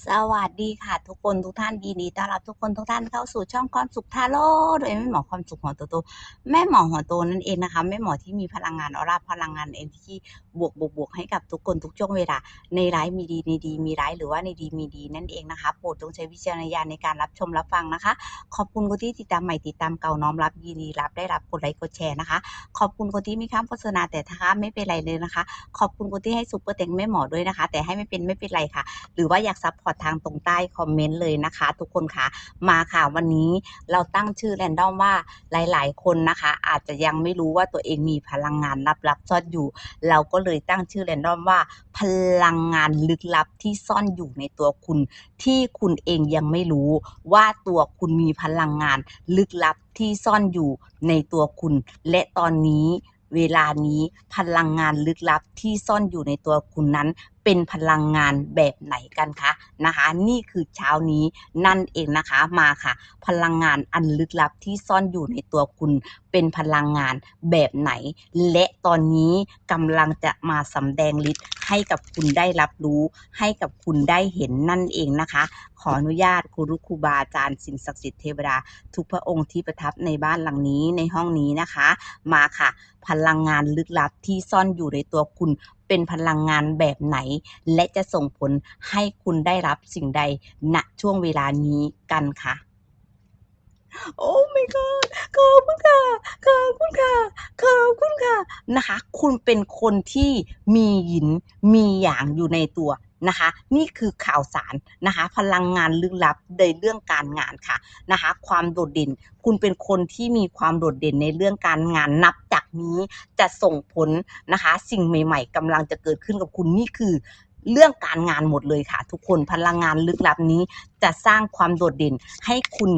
สวัสดีค่ะทุกคนทุกท่านยินดีต้อนรับทุกคนทุกท่านเข้าสู่ช่องความสุขทาโร่โดยแม่หมอความสุขหัวโตโตแม่หมอหัวโตนั่นเองนะคะแม่หมอที่มีพลังงานออร่าพลังงานเอ็นที่บวกบวกบวกให้กับทุกคนทุกช่วงเวลา ในร้ายมีดีในดีมีร้ายหรือว่าในดีมีดีนั่นเองนะคะโปรดจงใช้วิจารณญาณในการรับชมรับฟังนะคะ ขอบคุณคนที่ติดตามใหม่ติดตามเก่าน้อมรับยินดีรับได้รับกดไลค์กดแชร์นะคะ ขอบคุณคนที่มีคำโฆษณาแต่ถ้าไม่เป็นไรเลยนะคะ ขอบคุณคนที่ให้ซุปเปอร์เต็งแม่หมอด้วยนะคะ แต่ให้ไม่เป็นไม่เป็นไรค่ะ หรือว่าอยากซัพพอร์ตทางตรงใต้คอมเมนต์เลยนะคะ ทุกคนค่ะมาค่ะวันนี้เราตั้งชื่อแรนดอมว่าหลาย ๆ คนนะคะ อาจจะยังไม่รู้ว่าตัวเองมีพลังงานลับๆซ่อนอยู่ เราก็เลยตั้งชื่อแรนดอมว่า พลังงานลึกลับที่ซ่อนอยู่ในตัวคุณ ที่คุณเองยังไม่รู้ว่าตัวคุณมีพลังงานลึกลับที่ซ่อนอยู่ในตัวคุณ และตอนนี้เวลานี้พลังงานลึกลับที่ซ่อนอยู่ในตัวคุณนั้นเป็นพลังงานแบบไหนกันคะนะคะ นี่คือเช้านี้นั่นเองนะคะมาค่ะ พลังงานอันลึกลับที่ซ่อนอยู่ในตัวคุณเป็นพลังงานแบบไหน และตอนนี้กำลังจะมาสำแดงฤทธิ์ให้กับคุณได้รับรู้ ให้กับคุณได้เห็นนั่นเองนะคะ ขออนุญาตครูรุครูบาอาจารย์สิ่งศักดิ์สิทธิ์เทวดาทุกพระองค์ที่ประทับในบ้านหลังนี้ในห้องนี้นะคะ มาค่ะ พลังงานลึกลับที่ซ่อนอยู่ในตัวคุณ เป็นพลังงานแบบไหน และจะส่งผลให้คุณได้รับสิ่งใดณช่วงเวลานี้กันค่ะโอ้ my god ขอบคุณค่ะขอบคุณค่ะขอบคุณค่ะนะคะ คุณเป็นคนที่มีหยินมีอย่างอยู่ในตัว นะคะ นี่คือข่าวสารนะคะ พลังงานลึกลับในเรื่องการงานค่ะนะคะ ความโดดเด่น คุณเป็นคนที่มีความโดดเด่นในเรื่องการงานนับจากนี้จะส่งผลนะคะ สิ่งใหม่ ๆกำลังจะเกิดขึ้นกับคุณนี่คือเรื่องการงานหมดเลยค่ะ ทุกคนพลังงานลึกลับนี้จะสร้างความโดดเด่นให้คุณ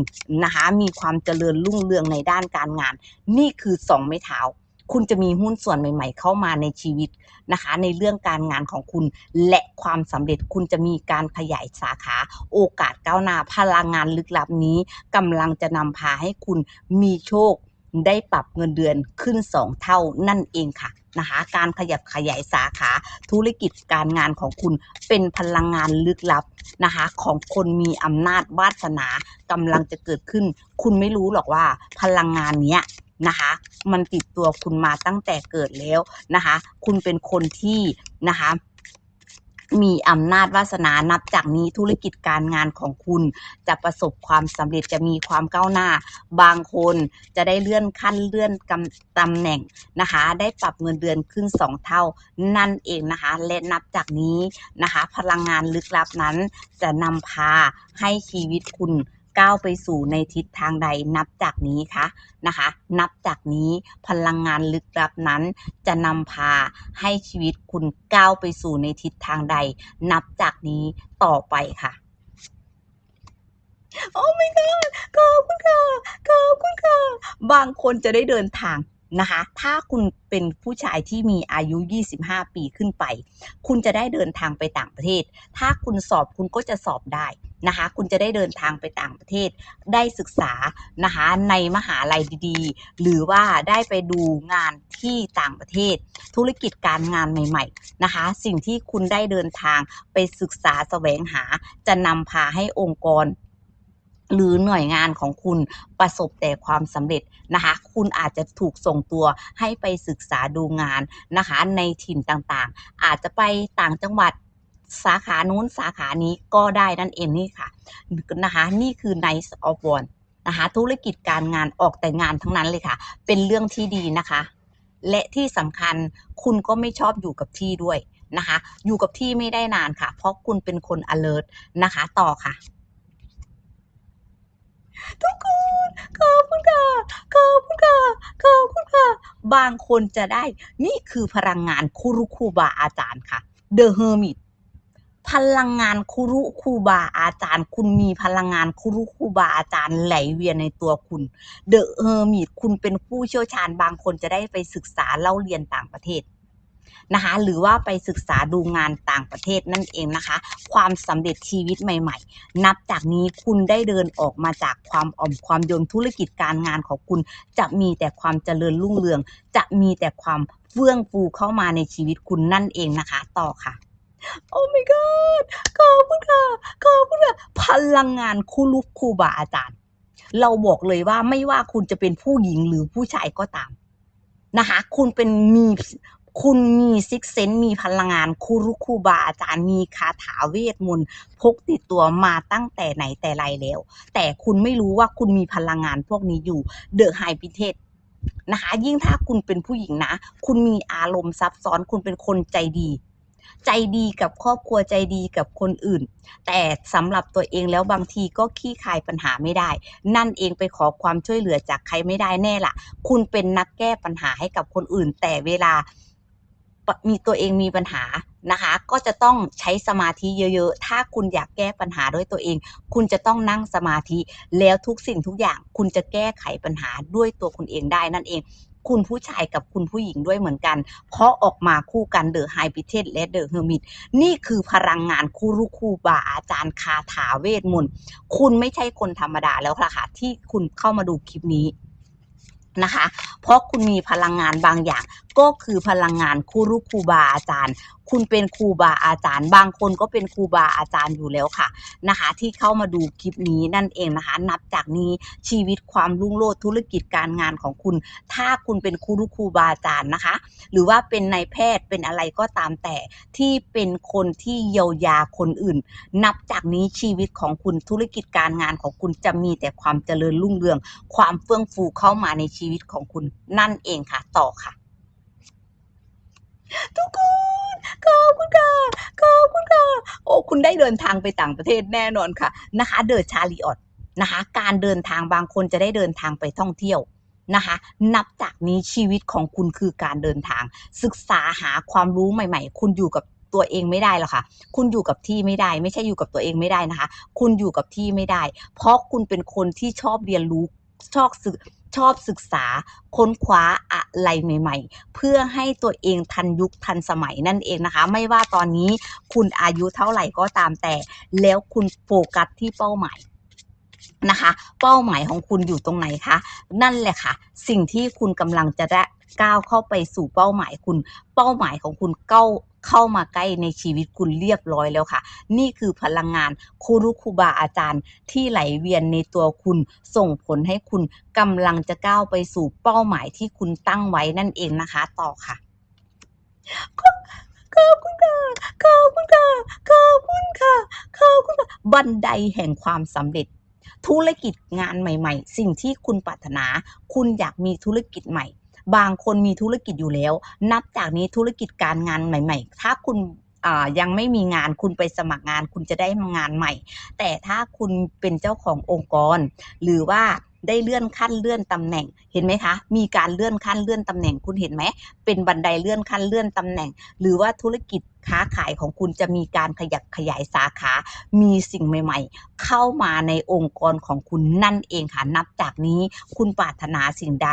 นะคะมีความเจริญรุ่งเรืองในด้านการงาน นี่คือสองไม้เท้า คุณจะมีหุ้นส่วนใหม่ ๆ เข้ามาในชีวิตนะคะ ในเรื่องการงานของคุณและความสำเร็จคุณจะมีการขยายสาขา โอกาสก้าวหน้าพลังงานลึกลับนี้กำลังจะนำพาให้คุณมีโชคได้ปรับเงินเดือนขึ้น 2 เท่านั่นเองค่ะนะคะ การขยับขยายสาขา ธุรกิจการงานของคุณเป็นพลังงานลึกลับนะคะ ของคนมีอำนาจวาสนากำลังจะเกิดขึ้น คุณไม่รู้หรอกว่าพลังงานเนี้ย นะคะ มันติดตัวคุณมาตั้งแต่เกิดแล้วนะคะ คุณเป็นคนที่นะคะมีอำนาจวาสนานับจากนี้ธุรกิจการงานของคุณ จะประสบความสำเร็จจะมีความก้าวหน้า บางคนจะได้เลื่อนขั้นเลื่อนกำตำแหน่งนะคะ ได้ปรับเงินเดือนขึ้น 2 เท่า นั่นเองนะคะ และนับจากนี้นะคะ พลังงานลึกลับนั้นจะนำพาให้ชีวิตคุณ ก้าวไปสู่ในทิศทางใดนับจากนี้คะนะคะ นับจากนี้พลังงานลึกลับนั้น จะนำพาให้ชีวิตคุณก้าวไปสู่ในทิศทางใด นับจากนี้ต่อไปค่ะโอ้ my god ขอบคุณค่ะขอบคุณค่ะบางคนจะได้เดินทางนะคะ ถ้าคุณเป็นผู้ชายที่มีอายุ 25 ปีขึ้นไป คุณจะได้เดินทางไปต่างประเทศ ถ้าคุณสอบคุณก็จะสอบได้ นะคะ คุณจะได้เดินทางไปต่างประเทศ ได้ศึกษานะคะในมหาลัยดีๆ หรือว่าได้ไปดูงานที่ต่างประเทศ ธุรกิจการงานใหม่ๆนะคะ สิ่งที่คุณได้เดินทางไปศึกษาแสวงหาจะนำพาให้องค์กรหรือหน่วยงานของคุณประสบแต่ความสำเร็จนะคะ คุณอาจจะถูกส่งตัวให้ไปศึกษาดูงานนะคะ ในถิ่นต่างๆ อาจจะไปต่างจังหวัด สาขานู้นสาขานี้ก็ได้นั่นเองนี่ค่ะนะคะนี่คือ Nice of One นะคะธุรกิจการงานออกแต่งานทั้งนั้นเลยค่ะ เป็นเรื่องที่ดีนะคะ และที่สำคัญคุณก็ไม่ชอบอยู่กับที่ด้วยนะคะ อยู่กับที่ไม่ได้นานค่ะ เพราะคุณเป็นคน alert นะคะ ต่อค่ะ ทุกคนขอบคุณค่ะขอบคุณค่ะขอบคุณค่ะ บางคนจะได้ นี่คือพลังงานคุรุคูบาอาจารย์ค่ะ The Hermit พลังงานครุคูบาอาจารย์ คุณมีพลังงานครุคูบาอาจารย์ไหลเวียนในตัวคุณ The Hermit คุณเป็นผู้เชี่ยวชาญบางคนจะได้ไปศึกษาเล่าเรียนต่างประเทศนะคะหรือว่าไปศึกษาดูงานต่างประเทศนั่นเองนะคะ ความสำเร็จชีวิตใหม่ ๆ นับจากนี้คุณได้เดินออกมาจากความอ่อมความยนธุรกิจการงานของคุณ จะมีแต่ความเจริญรุ่งเรือง จะมีแต่ความเฟื่องฟูเข้ามาในชีวิตคุณนั่นเองนะคะ ต่อค่ะ โอ้ my god ขอบคุณค่ะขพลังงานครูรูครูบาอาจารย์ เราบอกเลยว่าไม่ว่าคุณจะเป็นผู้หญิงหรือผู้ชายก็ตาม นะคะ คุณเป็นมีคุณมีซิกเซนมีพลังงานครูรุคูบาอาจารย์มีคาถาเวทมนต์พกติดตัวมาตั้งแต่ไหนแต่ไรแล้ว แต่คุณไม่รู้ว่าคุณมีพลังงานพวกนี้อยู่เดอะไฮพิเทศนะคะ ยิ่งถ้าคุณเป็นผู้หญิงนะ คุณมีอารมณ์ซับซ้อนคุณเป็นคนใจดี ใจดีกับครอบครัวใจดีกับคนอื่น แต่สำหรับตัวเองแล้วบางทีก็ขี้คายปัญหาไม่ได้ นั่นเองไปขอความช่วยเหลือจากใครไม่ได้แน่ล่ะ คุณเป็นนักแก้ปัญหาให้กับคนอื่น แต่เวลามีตัวเองมีปัญหานะคะ ก็จะต้องใช้สมาธิเยอะๆ ถ้าคุณอยากแก้ปัญหาด้วยตัวเอง คุณจะต้องนั่งสมาธิ แล้วทุกสิ่งทุกอย่าง คุณจะแก้ไขปัญหาด้วยตัวคุณเองได้นั่นเอง คุณผู้ชายกับคุณผู้หญิงด้วยเหมือนกัน เพราะออกมาคู่กันเดอะไฮพิเทสและเดอะเฮอร์มิตนี่คือพลังงานคู่รุคู่บาอาจารย์คาถาเวทมนต์คุณไม่ใช่คนธรรมดาแล้วล่ะค่ะที่คุณเข้ามาดูคลิปนี้นะคะ เพราะคุณมีพลังงานบางอย่าง ก็คือพลังงานคู่รุคูบาอาจารย์ คุณเป็นครูบาอาจารย์ บางคนก็เป็นครูบาอาจารย์อยู่แล้วค่ะนะคะ ที่เข้ามาดูคลิปนี้นั่นเองนะคะ นับจากนี้ชีวิตความรุ่งโรจน์ธุรกิจการงานของคุณ ถ้าคุณเป็นครูรุครูบาอาจารย์นะคะ หรือว่าเป็นนายแพทย์เป็นอะไรก็ตามแต่ที่เป็นคนที่เยียวยาคนอื่น นับจากนี้ชีวิตของคุณธุรกิจการงานของคุณจะมีแต่ความเจริญรุ่งเรือง ความเฟื่องฟูเข้ามาในชีวิตของคุณนั่นเองค่ะ ต่อค่ะ ทุกคนขอบคุณค่ะขอบคุณค่ะโอ้คุณได้เดินทางไปต่างประเทศแน่นอนค่ะนะคะเดอชาลีออตนะคะ การเดินทางบางคนจะได้เดินทางไปท่องเที่ยวนะคะ นับจากนี้ชีวิตของคุณคือการเดินทาง ศึกษาหาความรู้ใหม่ ๆ คุณอยู่กับตัวเองไม่ได้หรอกค่ะ คุณอยู่กับที่ไม่ได้ ไม่ใช่อยู่กับตัวเองไม่ได้นะคะ คุณอยู่กับที่ไม่ได้ เพราะคุณเป็นคนที่ชอบเรียนรู้ชอบศึก ชอบศึกษาค้นคว้าอะไรใหม่ ๆ เพื่อให้ตัวเองทันยุคทันสมัยนั่นเองนะคะ ไม่ว่าตอนนี้คุณอายุเท่าไหร่ก็ตามแต่ แล้วคุณโฟกัสที่เป้าหมาย นะคะ เป้าหมายของคุณอยู่ตรงไหนคะนั่นแหละค่ะ สิ่งที่คุณกำลังจะได้ก้าวเข้าไปสู่เป้าหมายคุณ เป้าหมายของคุณเก้าเข้ามาใกล้ในชีวิตคุณเรียบร้อยแล้วค่ะ นี่คือพลังงานครูรุคูบาอาจารย์ ที่ไหลเวียนในตัวคุณ ส่งผลให้คุณกำลังจะก้าวไปสู่เป้าหมายที่คุณตั้งไว้นั่นเองนะคะ ต่อค่ะขอบคุณค่ะขอบคุณค่ะขอบคุณค่ะขอบคุณค่ะบันไดแห่งความสำเร็จ ธุรกิจงานใหม่ ๆ สิ่งที่คุณปรารถนา คุณอยากมีธุรกิจใหม่ บางคนมีธุรกิจอยู่แล้ว นับจากนี้ธุรกิจการงานใหม่ ๆ ถ้าคุณยังไม่มีงานคุณไปสมัครงาน คุณจะได้งานใหม่ แต่ถ้าคุณเป็นเจ้าขององค์กร หรือว่าได้เลื่อนขั้นเลื่อนตำแหน่งเห็นไหมคะ มีการเลื่อนขั้นเลื่อนตำแหน่งคุณเห็นไหมเป็นบันไดเลื่อนขั้นเลื่อนตำแหน่ง หรือว่าธุรกิจ ค้าขายของคุณจะมีการขยับขยายสาขา มีสิ่งใหม่ ๆ เข้ามาในองค์กรของคุณนั่นเองค่ะ นับจากนี้คุณปรารถนาสิ่งใด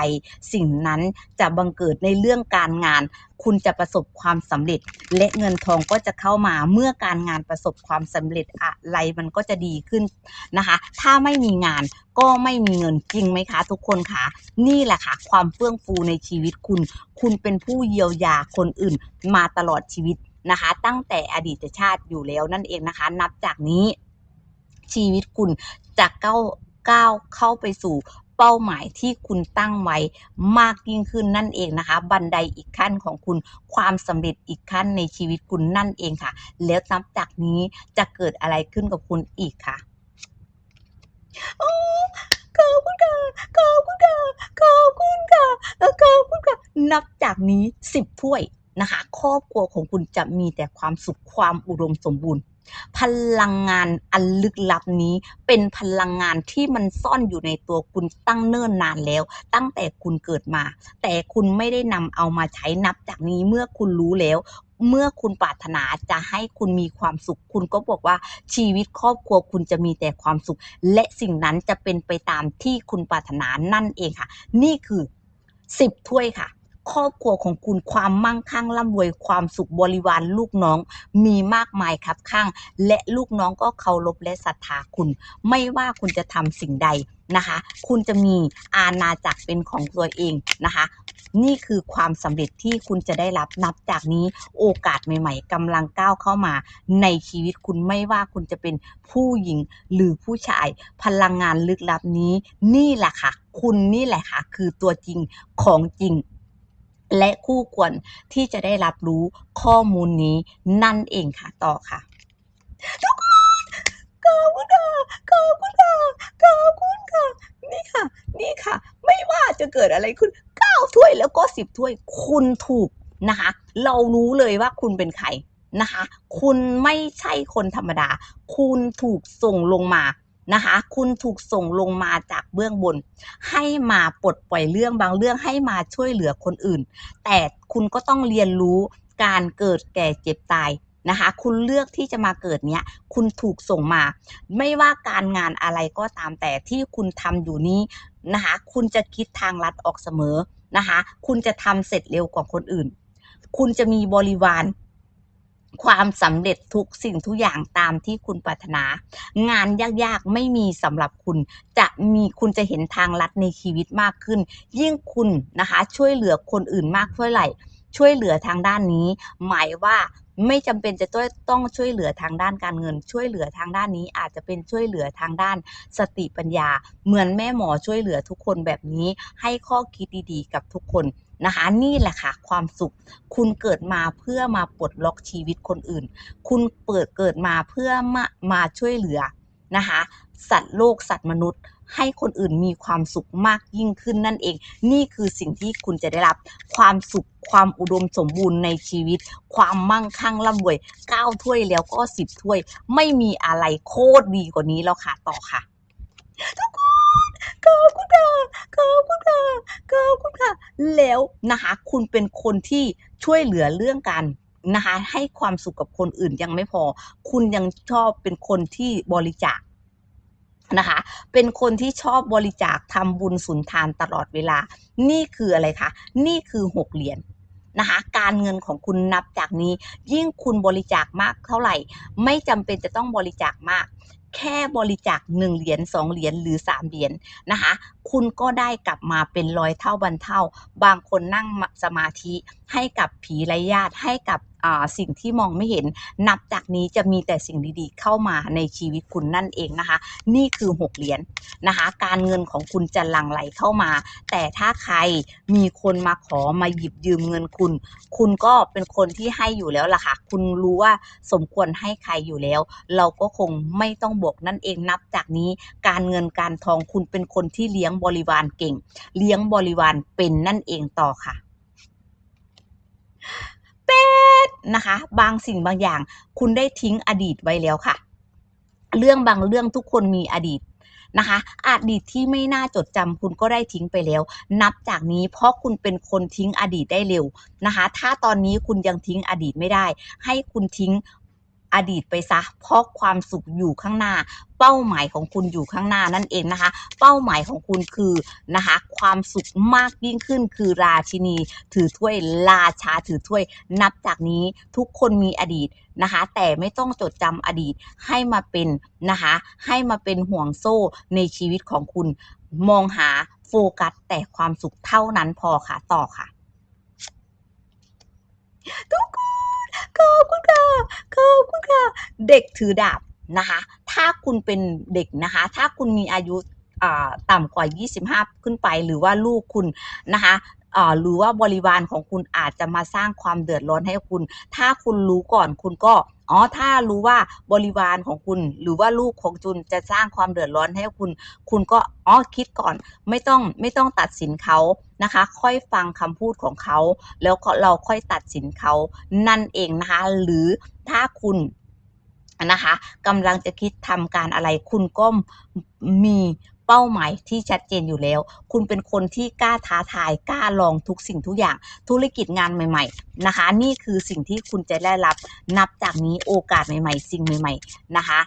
สิ่งนั้นจะบังเกิดในเรื่องการงาน คุณจะประสบความสำเร็จ และเงินทองก็จะเข้ามาเมื่อการงานประสบความสำเร็จอะไรมันก็จะดีขึ้นนะคะ ถ้าไม่มีงานก็ไม่มีเงินจริงไหมคะ ทุกคนคะนี่แหละค่ะ ความเฟื่องฟูในชีวิตคุณ คุณเป็นผู้เยียวยาคนอื่นมาตลอดชีวิต นะคะ ตั้งแต่อดีตชาติอยู่แล้วนั่นเองนะคะ นับจากนี้ชีวิตคุณจะก้าวก้าวเข้าไปสู่เป้าหมายที่คุณตั้งไว้มากยิ่งขึ้นนั่นเองนะคะ บันไดอีกขั้นของคุณความสำเร็จอีกขั้นในชีวิตคุณนั่นเองค่ะ แล้วนับจากนี้จะเกิดอะไรขึ้นกับคุณอีกค่ะโอ้ขอบคุณค่ะขอบคุณค่ะขอบคุณค่ะขอบคุณค่ะนับจากนี้สิบถ้วย นะคะ ครอบครัวของคุณจะมีแต่ความสุขความอุดมสมบูรณ์ พลังงานอันลึกลับนี้เป็นพลังงานที่มันซ่อนอยู่ในตัวคุณตั้งเนิ่นนานแล้ว ตั้งแต่คุณเกิดมา แต่คุณไม่ได้นำเอามาใช้นับจากนี้เมื่อคุณรู้แล้วเมื่อคุณปรารถนาจะให้คุณมีความสุข คุณก็บอกว่าชีวิตครอบครัวคุณจะมีแต่ความสุข และสิ่งนั้นจะเป็นไปตามที่คุณปรารถนานั่นเองค่ะ นี่คือสิบถ้วยค่ะ ครอบครัวของคุณความมั่งคั่งร่ำรวยความสุขบริวารลูกน้องมีมากมายครับข้าง และลูกน้องก็เคารพและศรัทธาคุณ ไม่ว่าคุณจะทำสิ่งใดนะคะ คุณจะมีอาณาจักรเป็นของตัวเองนะคะ นี่คือความสำเร็จที่คุณจะได้รับนับจากนี้โอกาสใหม่ๆกำลังก้าวเข้ามาในชีวิตคุณไม่ว่าคุณจะเป็นผู้หญิงหรือผู้ชาย พลังงานลึกลับนี้ นี่แหละค่ะ คุณนี่แหละค่ะ คือตัวจริงของจริง และคู่ควรที่จะได้รับรู้ข้อมูลนี้นั่นเองค่ะต่อค่ะ ทุกคนขอบคุณค่ะขอบคุณค่ะขอบคุณค่ะ นี่ค่ะ นี่ค่ะ ไม่ว่าจะเกิดอะไรขึ้นเก้าถ้วยแล้วก็สิบถ้วยคุณถูกนะคะ เรารู้เลยว่าคุณเป็นใครนะคะ คุณไม่ใช่คนธรรมดา คุณถูกส่งลงมา นะคะ คุณถูกส่งลงมาจากเบื้องบน ให้มาปลดปล่อยเรื่องบางเรื่องให้มาช่วยเหลือคนอื่น แต่คุณก็ต้องเรียนรู้การเกิดแก่เจ็บตายนะคะ คุณเลือกที่จะมาเกิดเนี้ย คุณถูกส่งมา ไม่ว่าการงานอะไรก็ตามแต่ที่คุณทำอยู่นี้นะคะ คุณจะคิดทางลัดออกเสมอนะคะ คุณจะทำเสร็จเร็วกว่าคนอื่น คุณจะมีบริวาร ความสำเร็จทุกสิ่งทุกอย่างตามที่คุณปรารถนา งานยากๆไม่มีสำหรับคุณ จะมีคุณจะเห็นทางลัดในชีวิตมากขึ้น ยิ่งคุณนะคะ ช่วยเหลือคนอื่นมากเท่าไหร่ ช่วยเหลือทางด้านนี้ หมายว่าไม่จำเป็นจะต้องต้องช่วยเหลือทางด้านการเงิน ช่วยเหลือทางด้านนี้อาจจะเป็นช่วยเหลือทางด้านสติปัญญา เหมือนแม่หมอช่วยเหลือทุกคนแบบนี้ ให้ข้อคิดดีๆ กับทุกคน นะคะ นี่แหละค่ะ ความสุข คุณเกิดมาเพื่อมาปลดล็อกชีวิตคนอื่น คุณเปิดเกิดมาเพื่อมามาช่วยเหลือนะคะ สัตว์โลกสัตว์มนุษย์ให้คนอื่นมีความสุขมากยิ่งขึ้นนั่นเอง นี่คือสิ่งที่คุณจะได้รับ ความสุขความอุดมสมบูรณ์ในชีวิต ความมั่งคั่งร่ำรวยเก้าถ้วยแล้วก็สิบถ้วย ไม่มีอะไรโคตรดีกว่านี้แล้วค่ะ ต่อค่ะทุกคน ขอบคุณค่ะขอบคุณค่ะขอบคุณค่ะ แล้วนะคะคุณเป็นคนที่ช่วยเหลือเรื่องการนะคะให้ความสุขกับคนอื่นยังไม่พอ คุณยังชอบเป็นคนที่บริจาคนะคะ เป็นคนที่ชอบบริจาคทำบุญสุนทานตลอดเวลา นี่คืออะไรคะ นี่คือหกเหรียญนะคะ การเงินของคุณนับจากนี้ ยิ่งคุณบริจาคมากเท่าไหร่ ไม่จำเป็นจะต้องบริจาคมาก แค่บริจาคหนึ่งเหรียญสองเหรียญหรือสามเหรียญนะคะ คุณก็ได้กลับมาเป็นร้อยเท่าบันเท่า บางคนนั่งสมาธิ ให้กับผีไร้ญาติให้กับสิ่งที่มองไม่เห็น นับจากนี้จะมีแต่สิ่งดีๆ เข้ามาในชีวิตคุณนั่นเองนะคะ นี่คือหกเหรียญนะคะ การเงินของคุณจะหลั่งไหลเข้ามา แต่ถ้าใครมีคนมาขอมาหยิบยืมเงินคุณ คุณก็เป็นคนที่ให้อยู่แล้วล่ะค่ะ คุณรู้ว่าสมควรให้ใครอยู่แล้ว เราก็คงไม่ต้องบอกนั่นเองนับจากนี้การเงินการทองคุณเป็นคนที่เลี้ยงบริวารเก่ง เลี้ยงบริวารเป็นนั่นเองต่อค่ะ เป็ดนะคะ บางสิ่งบางอย่าง คุณได้ทิ้งอดีตไว้แล้วค่ะ เรื่องบางเรื่องทุกคนมีอดีตนะคะอดีตที่ไม่น่าจดจำคุณก็ได้ทิ้งไปแล้ว นับจากนี้เพราะคุณเป็นคนทิ้งอดีตได้เร็วนะคะ ถ้าตอนนี้คุณยังทิ้งอดีตไม่ได้ ให้คุณทิ้ง อดีตไปซะ เพราะความสุขอยู่ข้างหน้า เป้าหมายของคุณอยู่ข้างหน้านั่นเองนะคะ เป้าหมายของคุณคือนะคะความสุขมากยิ่งขึ้น คือราชินี ถือถ้วยราชาถือถ้วย นับจากนี้ทุกคนมีอดีตนะคะ แต่ไม่ต้องจดจำอดีตให้มาเป็นนะคะ ให้มาเป็นห่วงโซ่ในชีวิตของคุณมองหาโฟกัสแต่ความสุขเท่านั้นพอค่ะ ต่อค่ะ ทุกคน ขอบคุณค่ะขอบคุณค่ะ เด็กถือดาบนะคะ ถ้าคุณเป็นเด็กนะคะ ถ้าคุณมีอายุต่ำกว่า 25 ขึ้นไป หรือว่าลูกคุณนะคะหรือว่าบริวารของคุณอาจจะมาสร้างความเดือดร้อนให้คุณ ถ้าคุณรู้ก่อนคุณก็ อ๋อ ถ้ารู้ว่าบริวารของคุณ หรือว่าลูกของจุนจะสร้างความเดือดร้อนให้คุณ คุณก็ อ๋อ คิดก่อน ไม่ต้อง ไม่ต้องตัดสินเขา นะคะ ค่อยฟังคำพูดของเขา แล้วก็เราค่อยตัดสินเขานั่นเองนะคะ หรือถ้าคุณนะคะกำลังจะคิดทำการอะไรคุณก็มี เป้าหมายที่ชัดเจนอยู่แล้ว คุณเป็นคนที่กล้าท้าทายกล้าลองทุกสิ่งทุกอย่าง ธุรกิจงานใหม่ๆนะคะ นี่คือสิ่งที่คุณจะได้รับนับจากนี้โอกาสใหม่ๆ สิ่งใหม่ๆนะคะ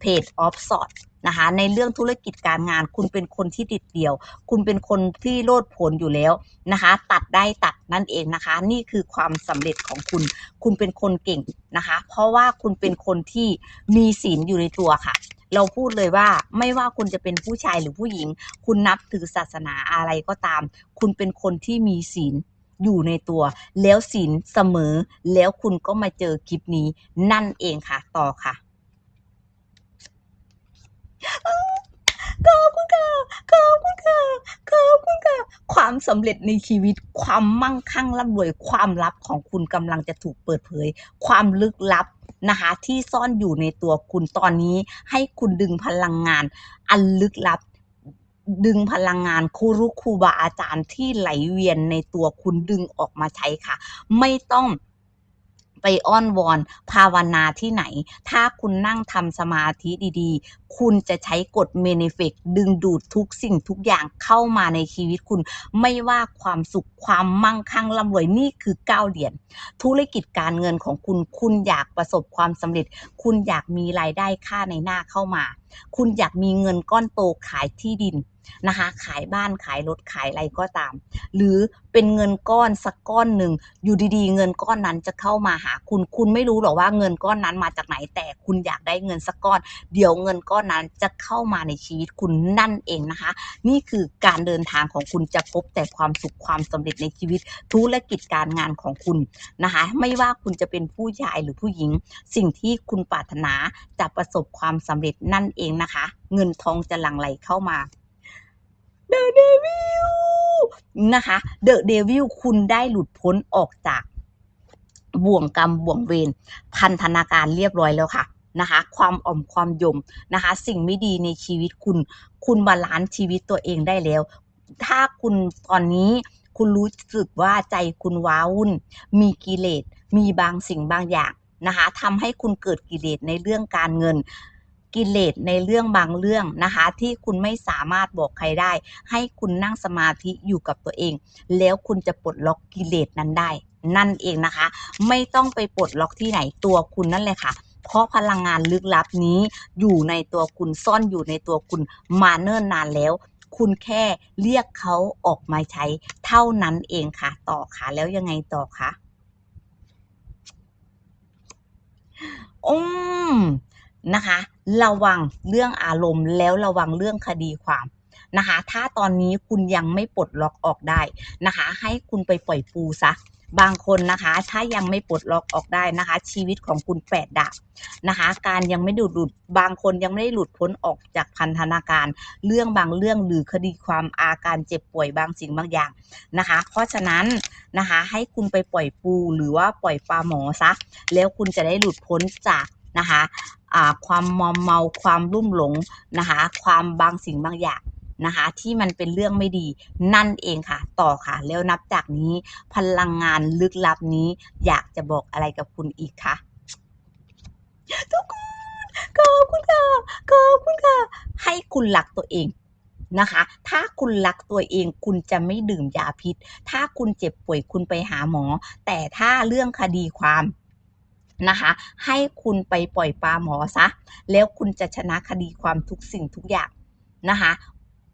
เพจออฟสอดนะคะในเรื่องธุรกิจการงาน คุณเป็นคนที่ดิดเดียว คุณเป็นคนที่โลดโผนอยู่แล้วนะคะ ตัดได้ตัดนั่นเองนะคะ นี่คือความสำเร็จของคุณ คุณเป็นคนเก่งนะคะ เพราะว่าคุณเป็นคนที่มีศีลอยู่ในตัวค่ะ เราพูดเลยว่าไม่ว่าคุณจะเป็นผู้ชายหรือผู้หญิง คุณนับถือศาสนาอะไรก็ตาม คุณเป็นคนที่มีศีลอยู่ในตัว แล้วศีลเสมอ แล้วคุณก็มาเจอคลิปนี้ นั่นเองค่ะ ต่อค่ะขอบคุณค่ะขอบคุณค่ะขอบคุณค่ะ ความสำเร็จในชีวิต ความมั่งคั่งร่ำรวย ความลับของคุณกำลังจะถูกเปิดเผย ความลึกลับ นะคะที่ซ่อนอยู่ในตัวคุณตอนนี้ ให้คุณดึงพลังงาน อันลึกลับ ดึงพลังงานครูรุครูบาอาจารย์ที่ไหลเวียนในตัวคุณดึงออกมาใช้ค่ะ ไม่ต้อง ไปอ้อนวอนภาวนาที่ไหน ถ้าคุณนั่งทำสมาธิดีๆ คุณจะใช้กฎเมนเฟกดึงดูดทุกสิ่งทุกอย่างเข้ามาในชีวิตคุณ ไม่ว่าความสุขความมั่งคั่งร่ำรวยนี่คือก้าวเหรียญธุรกิจการเงินของคุณ คุณอยากประสบความสำเร็จ คุณอยากมีรายได้ค่าในหน้าเข้ามา คุณอยากมีเงินก้อนโตขายที่ดิน นะคะ ขายบ้านขายรถขายอะไรก็ตาม หรือเป็นเงินก้อนสักก้อนหนึ่งอยู่ดีๆ เงินก้อนนั้นจะเข้ามาหาคุณ คุณไม่รู้หรอกว่าเงินก้อนนั้นมาจากไหนแต่คุณอยากได้เงินสักก้อน เดี๋ยวเงินก้อนนั้นจะเข้ามาในชีวิตคุณนั่นเองนะคะ นี่คือการเดินทางของคุณจะพบแต่ความสุขความสำเร็จในชีวิตธุรกิจการงานของคุณนะคะ ไม่ว่าคุณจะเป็นผู้ชายหรือผู้หญิง สิ่งที่คุณปรารถนาจะประสบความสำเร็จนั่นเองนะคะ เงินทองจะหลั่งไหลเข้ามา The Devil นะคะ The Devil คุณได้หลุดพ้นออกจากบ่วงกรรมบ่วงเวรพันธนาการเรียบร้อยแล้วค่ะนะคะ ความอ่อมความยมนะคะ สิ่งไม่ดีในชีวิตคุณ คุณบาลานซ์ชีวิตตัวเองได้แล้ว ถ้าคุณตอนนี้คุณรู้สึกว่าใจคุณว้าวุ่น มีกิเลสมีบางสิ่งบางอย่างนะคะทำให้คุณเกิดกิเลสในเรื่องการเงิน กิเลสในเรื่องบางเรื่องนะคะ ที่คุณไม่สามารถบอกใครได้ ให้คุณนั่งสมาธิอยู่กับตัวเอง แล้วคุณจะปลดล็อกกิเลสนั้นได้ นั่นเองนะคะ ไม่ต้องไปปลดล็อกที่ไหนตัวคุณนั่นแหละค่ะเพราะพลังงานลึกลับนี้อยู่ในตัวคุณซ่อนอยู่ในตัวคุณมาเนิ่นนานแล้ว คุณแค่เรียกเขาออกมาใช้เท่านั้นเองค่ะ ต่อค่ะแล้วยังไงต่อคะอืม นะคะ ระวังเรื่องอารมณ์แล้วระวังเรื่องคดีความนะคะ ถ้าตอนนี้คุณยังไม่ปลดล็อกออกได้นะคะ ให้คุณไปปล่อยปูซะบางคนนะคะ ถ้ายังไม่ปลดล็อกออกได้นะคะ ชีวิตของคุณแปดดาบนะคะ การยังไม่ดูดหลุดบางคนยังไม่ได้หลุดพ้นออกจากพันธนาการ เรื่องบางเรื่องหรือคดีความอาการเจ็บป่วยบางสิ่งบางอย่างนะคะ เพราะฉะนั้นนะคะ ให้คุณไปปล่อยปูหรือว่าปล่อยปลาหมอซะแล้วคุณจะได้หลุดพ้นจาก นะคะความมอมเมาความรุ่มหลงนะคะความบางสิ่งบางอย่างนะคะที่มันเป็นเรื่องไม่ดีนั่นเองค่ะ ต่อค่ะ แล้วนับจากนี้พลังงานลึกลับนี้ อยากจะบอกอะไรกับคุณอีกคะทุกคนขอบคุณค่ะขอบคุณค่ะ ให้คุณรักตัวเองนะคะ ถ้าคุณรักตัวเองคุณจะไม่ดื่มยาพิษ ถ้าคุณเจ็บป่วยคุณไปหาหมอ แต่ถ้าเรื่องคดีความ นะคะ ให้คุณไปปล่อยปลาหมอซะ แล้วคุณจะชนะคดีความทุกสิ่งทุกอย่างนะคะ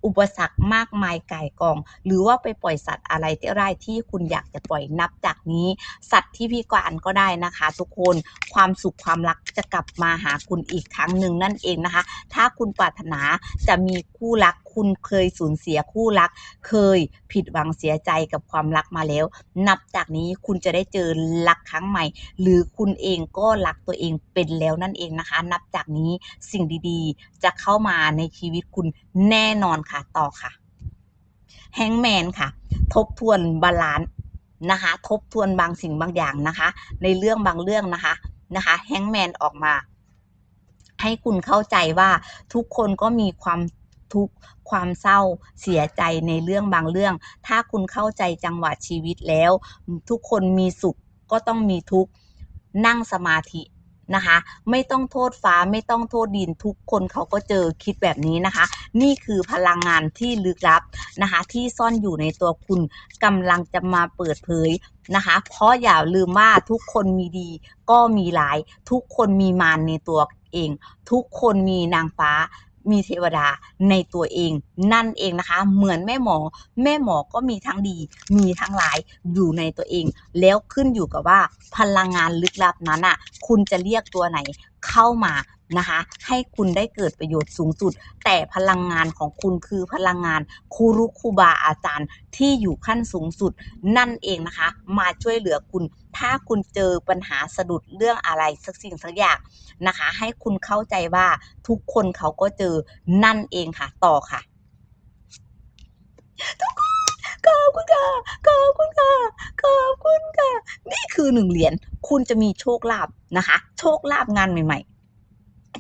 อุปสรรคมากมายก่ายกอง หรือว่าไปปล่อยสัตว์อะไรที่ไร่ที่คุณอยากจะปล่อยนับจากนี้ สัตว์ที่พิการก็ได้นะคะ ทุกคนความสุขความรักจะกลับมาหาคุณอีกครั้งหนึ่งนั่นเองนะคะ ถ้าคุณปรารถนาจะมีคู่รัก คุณเคยสูญเสียคู่รัก เคยผิดหวังเสียใจกับความรักมาแล้ว นับจากนี้คุณจะได้เจอรักครั้งใหม่ หรือคุณเองก็รักตัวเองเป็นแล้วนั่นเองนะคะ นับจากนี้สิ่งดีๆ จะเข้ามาในชีวิตคุณแน่นอนค่ะต่อค่ะแฮงแมนค่ะ ทบทวนบาลานซ์นะคะ ทบทวนบางสิ่งบางอย่างนะคะ ในเรื่องบางเรื่องนะคะนะคะแฮงแมนออกมาให้คุณเข้าใจว่าทุกคนก็มีความ ทุกข์ความเศร้าเสียใจในเรื่องบางเรื่อง ถ้าคุณเข้าใจจังหวะชีวิตแล้ว ทุกคนมีสุขก็ต้องมีทุกข์นั่งสมาธินะคะไม่ต้องโทษฟ้าไม่ต้องโทษดินทุกคนเขาก็เจอคิดแบบนี้นะคะ นี่คือพลังงานที่ลึกลับนะคะที่ซ่อนอยู่ในตัวคุณกำลังจะมาเปิดเผยนะคะเพราะอย่าลืมว่าทุกคนมีดีก็มีร้าย ทุกคนมีมารในตัวเอง ทุกคนมีนางฟ้า มีเทวดาในตัวเองนั่นเองนะคะ เหมือนแม่หมอ แม่หมอก็มีทั้งดี มีทั้งร้ายอยู่ในตัวเอง แล้วขึ้นอยู่กับว่าพลังงานลึกลับนั้นอะ คุณจะเรียกตัวไหนเข้ามานะคะ ให้คุณได้เกิดประโยชน์สูงสุด แต่พลังงานของคุณคือพลังงานครูรุคูบาอาจารย์ที่อยู่ขั้นสูงสุดนั่นเองนะคะ มาช่วยเหลือคุณ ถ้าคุณเจอปัญหาสะดุดเรื่องอะไรสักสิ่งสักอย่างนะคะ ให้คุณเข้าใจว่าทุกคนเขาก็เจอนั่นเองค่ะ ต่อค่ะ ทุกคนขอบคุณค่ะขอบคุณค่ะขอบคุณค่ะนี่คือหนึ่งเหรียญคุณจะมีโชคลาภนะคะ โชคลาภงานใหม่ ๆ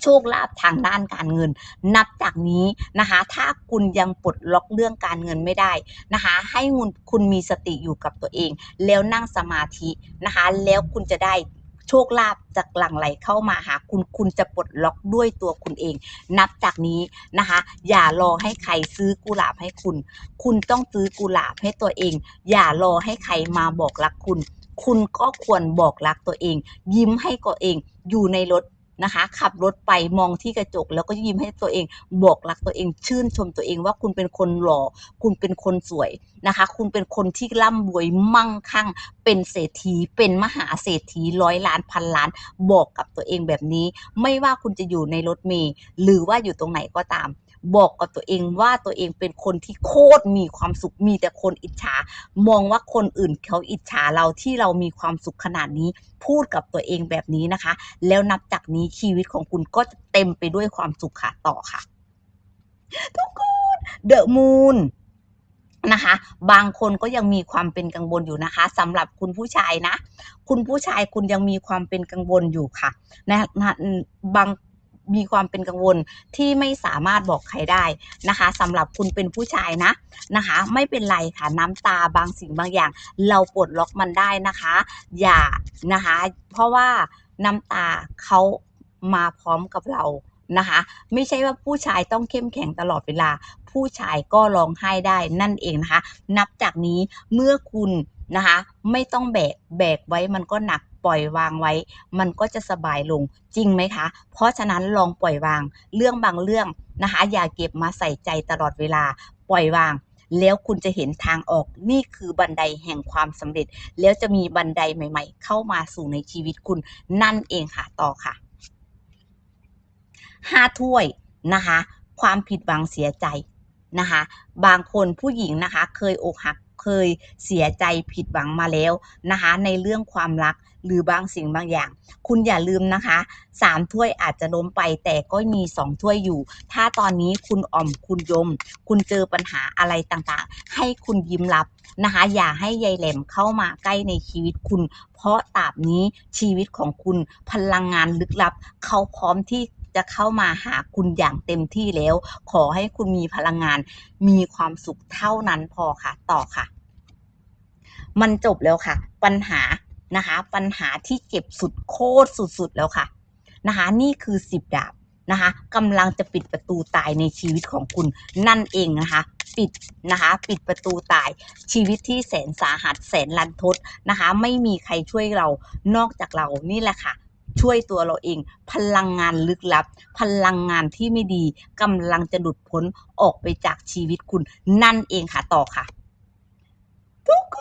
โชคลาภทางด้านการเงิน นับจากนี้นะคะ ถ้าคุณยังปลดล็อกเรื่องการเงินไม่ได้นะคะ ให้คุณคุณมีสติอยู่กับตัวเอง แล้วนั่งสมาธินะคะ แล้วคุณจะได้โชคลาภจากหลั่งไหลเข้ามาหาคุณคุณจะปลดล็อกด้วยตัวคุณเอง นับจากนี้นะคะ อย่ารอให้ใครซื้อกุหลาบให้คุณ คุณต้องซื้อกุหลาบให้ตัวเอง อย่ารอให้ใครมาบอกรักคุณ คุณก็ควรบอกรักตัวเอง ยิ้มให้ตัวเอง อยู่ในรถ นะคะ ขับรถไปมองที่กระจก แล้วก็ยิ้มให้ตัวเองบอกรักตัวเอง ชื่นชมตัวเองว่าคุณเป็นคนหล่อ คุณเป็นคนสวยนะคะ คุณเป็นคนที่ร่ำรวยมั่งคั่ง เป็นเศรษฐี เป็นมหาเศรษฐีร้อยล้านพันล้าน บอกกับตัวเองแบบนี้ ไม่ว่าคุณจะอยู่ในรถเมล์หรือว่าอยู่ตรงไหนก็ตาม บอกกับตัวเองว่าตัวเองเป็นคนที่โคตรมีความสุขมีแต่คนอิจฉา มองว่าคนอื่นเขาอิจฉาเราที่เรามีความสุขขนาดนี้ พูดกับตัวเองแบบนี้นะคะ แล้วนับจากนี้ชีวิตของคุณก็จะเต็มไปด้วยความสุขค่ะต่อค่ะ ทุกคนเดอะมูนนะคะ บางคนก็ยังมีความเป็นกังวลอยู่นะคะสำหรับคุณผู้ชายนะ คุณผู้ชายคุณยังมีความเป็นกังวลอยู่ค่ะนะบาง มีความเป็นกังวลที่ไม่สามารถบอกใครได้นะคะสำหรับคุณเป็นผู้ชายนะนะคะ ไม่เป็นไรค่ะน้ำตาบางสิ่งบางอย่าง เราปลดล็อกมันได้นะคะ อย่านะคะ เพราะว่าน้ำตาเขามาพร้อมกับเรานะคะ ไม่ใช่ว่าผู้ชายต้องเข้มแข็งตลอดเวลา ผู้ชายก็ร้องไห้ได้นั่นเองนะคะ นับจากนี้เมื่อคุณนะคะ ไม่ต้องแบกแบกไว้มันก็หนัก ปล่อยวางไว้ มันก็จะสบายลงจริงไหมคะ เพราะฉะนั้นลองปล่อยวางเรื่องบางเรื่องนะคะ อย่าเก็บมาใส่ใจตลอดเวลา ปล่อยวาง แล้วคุณจะเห็นทางออกนี่คือบันไดแห่งความสำเร็จ แล้วจะมีบันไดใหม่ ๆ เข้ามาสู่ในชีวิตคุณนั่นเองค่ะต่อค่ะห้าถ้วยนะคะ ความผิดหวังเสียใจนะคะ บางคนผู้หญิงนะคะ เคยอกหัก เคยเสียใจผิดหวังมาแล้วนะคะ ในเรื่องความรักหรือบางสิ่งบางอย่าง คุณอย่าลืมนะคะสามถ้วยอาจจะล้มไปแต่ก็มีสองถ้วยอยู่ ถ้าตอนนี้คุณอ่อมคุณยม คุณเจอปัญหาอะไรต่างๆ ให้คุณยิ้มรับนะคะ อย่าให้ยายแหลมเข้ามาใกล้ในชีวิตคุณ เพราะตราบนี้ชีวิตของคุณพลังงานลึกลับ เขาพร้อมที่ จะเข้ามาหาคุณอย่างเต็มที่แล้ว ขอให้คุณมีพลังงาน มีความสุขเท่านั้นพอค่ะ ต่อค่ะ มันจบแล้วค่ะ ปัญหานะคะ ปัญหาที่เจ็บสุดโคตรสุดๆแล้วค่ะนะคะ นี่คือสิบดาบนะคะกำลังจะปิดประตูตายในชีวิตของคุณนั่นเองนะคะ ปิดนะคะ ปิดประตูตายชีวิตที่แสนสาหัสแสนลันทดนะคะ ไม่มีใครช่วยเรานอกจากเรานี่แหละค่ะ ช่วยตัวเราเอง พลังงานลึกลับ พลังงานที่ไม่ดีกำลังจะหลุดพ้นออกไปจากชีวิตคุณ นั่นเองค่ะต่อค่ะ ทุกค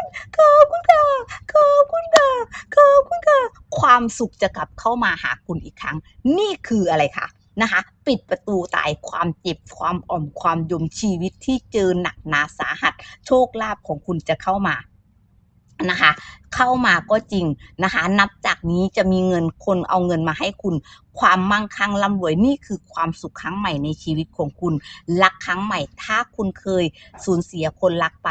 นขอบคุณค่ะขอบคุณค่ะขอบคุณค่ะความสุขจะกลับเข้ามาหาคุณอีกครั้ง นี่คืออะไรคะนะคะ ปิดประตูตายความเจ็บความอ่อมความยมชีวิตที่เจอหนักหนาสาหัส โชคลาภของคุณจะเข้ามา นะคะ เข้ามาก็จริงนะคะ นับจากนี้จะมีเงินคนเอาเงินมาให้คุณ ความมั่งคั่งร่ำรวยนี่คือความสุขครั้งใหม่ในชีวิตของคุณ รักครั้งใหม่ ถ้าคุณเคยสูญเสียคนรักไป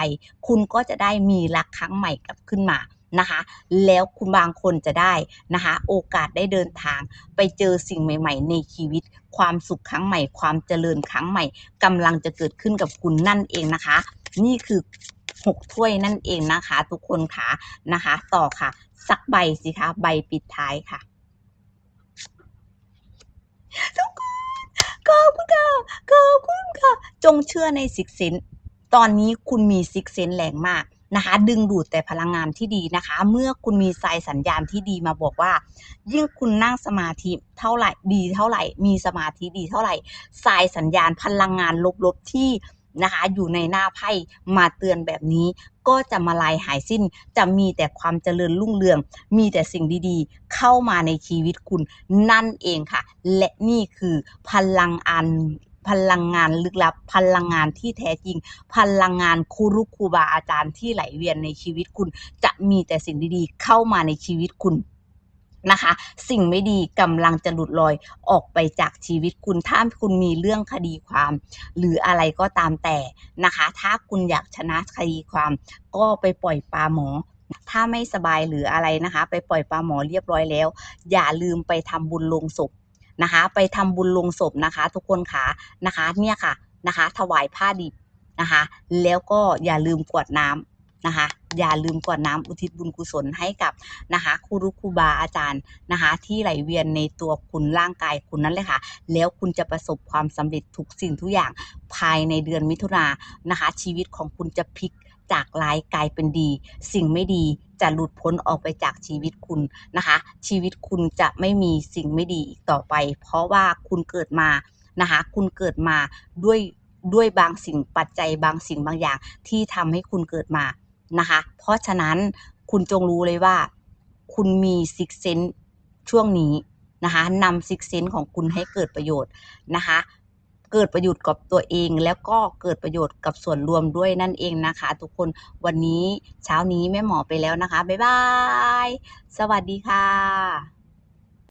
คุณก็จะได้มีรักครั้งใหม่กลับขึ้นมานะคะแล้วคุณบางคนจะได้นะคะโอกาสได้เดินทาง ไปเจอสิ่งใหม่ ๆ ในชีวิต ความสุขครั้งใหม่ ความเจริญครั้งใหม่กำลังจะเกิดขึ้นกับคุณนั่นเองนะคะ นี่คือ หกถ้วยนั่นเองนะคะ ทุกคนค่ะนะคะ ต่อค่ะ สักใบสิคะใบปิดท้ายค่ะ ทุกคนขอบคุณค่ะขอบคุณค่ะ จงเชื่อในสิกเซนตอนนี้คุณมีซิกเซนแรงมากนะคะ ดึงดูดแต่พลังงานที่ดีนะคะ เมื่อคุณมีสายสัญญาณที่ดีมาบอกว่า ยิ่งคุณนั่งสมาธิเท่าไหร่ดีเท่าไหร่ มีสมาธิดีเท่าไหร่สายสัญญาณพลังงานลบๆที่ นะคะอยู่ในหน้าไพ่มาเตือนแบบนี้ ก็จะมาลายหายสิ้น จะมีแต่ความเจริญรุ่งเรือง มีแต่สิ่งดีๆ เข้ามาในชีวิตคุณนั่นเองค่ะ และนี่คือพลังอันพลังงานลึกลับ พลังงานที่แท้จริง พลังงานครูรุครูบาอาจารย์ที่ไหลเวียนในชีวิตคุณ จะมีแต่สิ่งดีๆ เข้ามาในชีวิตคุณ นะคะ สิ่งไม่ดีกำลังจะหลุดลอยออกไปจากชีวิตคุณถ้าคุณมีเรื่องคดีความ หรืออะไรก็ตามแต่นะคะ ถ้าคุณอยากชนะคดีความ ก็ไปปล่อยปลาหมอถ้าไม่สบายหรืออะไรนะคะ ไปปล่อยปลาหมอเรียบร้อยแล้ว อย่าลืมไปทำบุญลงศพนะคะ ไปทำบุญลงศพนะคะ ทุกคนค่ะนะคะ เนี่ยค่ะนะคะ ถวายผ้าดิบนะคะ แล้วก็อย่าลืมกวดน้ำ นะคะ อย่าลืมกวดน้ำอุทิศบุญกุศลให้กับนะคะครูรุครูบาอาจารย์นะคะ ที่ไหลเวียนในตัวคุณร่างกายคุณนั่นเลยค่ะ แล้วคุณจะประสบความสำเร็จทุกสิ่งทุกอย่างภายในเดือนมิถุนานะคะ ชีวิตของคุณจะพลิกจากร้ายกลายเป็นดี สิ่งไม่ดีจะหลุดพ้นออกไปจากชีวิตคุณนะคะ ชีวิตคุณจะไม่มีสิ่งไม่ดีอีกต่อไป เพราะว่าคุณเกิดมานะคะ คุณเกิดมาด้วยด้วยบางสิ่งปัจจัยบางสิ่งบางอย่างที่ทำให้คุณเกิดมา นะคะ เพราะฉะนั้นคุณจงรู้เลยว่า คุณมีซิกเซนช่วงนี้นะคะนำซิกเซนของคุณให้เกิดประโยชน์นะคะเกิดประโยชน์กับตัวเองแล้วก็เกิดประโยชน์กับส่วนรวมด้วยนั่นเองนะคะ ทุกคนวันนี้เช้านี้แม่หมอไปแล้วนะคะ บ๊ายบาย สวัสดีค่ะ